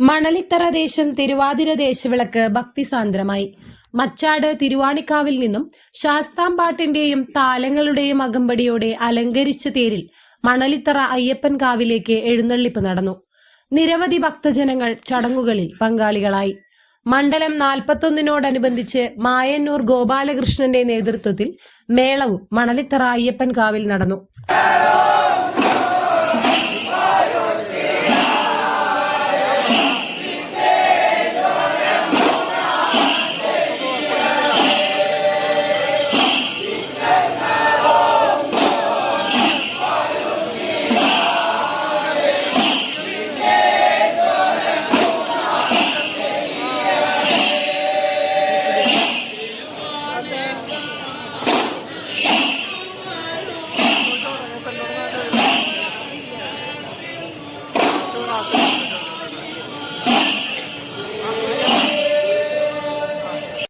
മണലിത്തറ ദേശം തിരുവാതിര ദേശവിളക്ക് ഭക്തിസാന്ദ്രമായി. മച്ചാട് തിരുവാണിക്കാവിൽ നിന്നും ശാസ്താംപാട്ടിന്റെയും താലങ്ങളുടെയും അകമ്പടിയോടെ അലങ്കരിച്ച തേരിൽ മണലിത്തറ അയ്യപ്പൻ കാവിലേക്ക് എഴുന്നള്ളിപ്പ് നടന്നു. നിരവധി ഭക്തജനങ്ങൾ ചടങ്ങുകളിൽ പങ്കാളികളായി. മണ്ഡലം നാൽപ്പത്തൊന്നിനോടനുബന്ധിച്ച് മായന്നൂർ ഗോപാലകൃഷ്ണന്റെ നേതൃത്വത്തിൽ മേളവും മണലിത്തറ അയ്യപ്പൻ കാവിൽ നടന്നു. nossa.